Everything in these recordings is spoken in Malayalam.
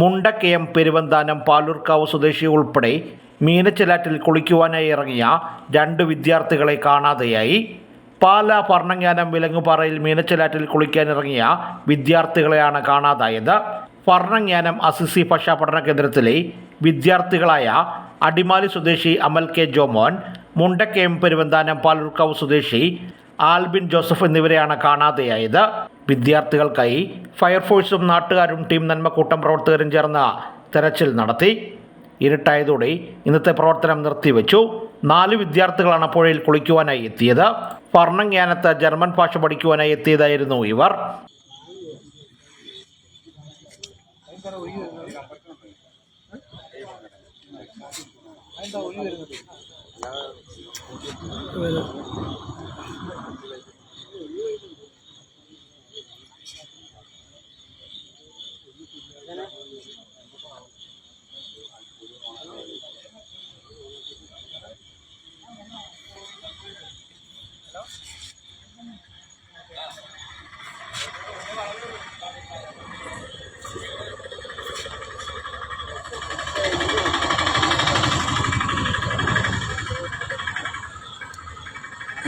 മുണ്ടക്കയം പെരുവന്താനം പാലൂർക്കാവ് സ്വദേശി ഉൾപ്പെടെ മീനച്ചിലാറ്റിൽ കുളിക്കുവാനായി ഇറങ്ങിയ രണ്ട് വിദ്യാർത്ഥികളെ കാണാതെയായി. പാല ഭരണങ്ങാനം വിലങ്ങുപാറയിൽ മീനച്ചിലാറ്റിൽ കുളിക്കാനിറങ്ങിയ വിദ്യാർത്ഥികളെയാണ് കാണാതായത്. ഭരണങ്ങാനം അസിസി ഭാഷാ പഠന കേന്ദ്രത്തിലെ വിദ്യാർത്ഥികളായ അടിമാലി സ്വദേശി അമൽ കെ ജോമോൻ മുണ്ടക്കയം പെരുവന്താനം പാലൂർക്കാവ് സ്വദേശി ആൽബിൻ ജോസഫ് എന്നിവരെയാണ് കാണാതെയായത്. വിദ്യാർത്ഥികൾക്കായി ഫയർഫോഴ്സും നാട്ടുകാരും ടീം നന്മക്കൂട്ടം പ്രവർത്തകരും ചേർന്ന് തെരച്ചിൽ നടത്തി. ഇരുട്ടായതോടെ ഇന്നത്തെ പ്രവർത്തനം നിർത്തിവെച്ചു. നാല് വിദ്യാർത്ഥികളാണ് പുഴയിൽ കുളിക്കുവാനായി എത്തിയത്. ഭരണങ്ങാനത്ത് ജർമ്മൻ ഭാഷ പഠിക്കുവാനായി എത്തിയതായിരുന്നു ഇവർ.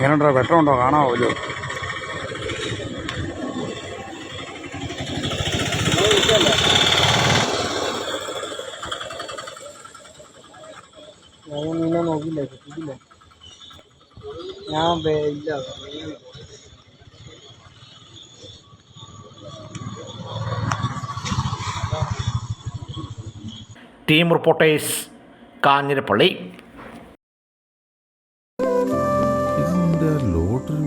എങ്ങനെയുണ്ടോ? വെട്ടമുണ്ടോ? ഒരു ഞാൻ നോക്കില്ല കിട്ടിയില്ല ഞാൻ ഇല്ല. Team reporters Kanjirappally.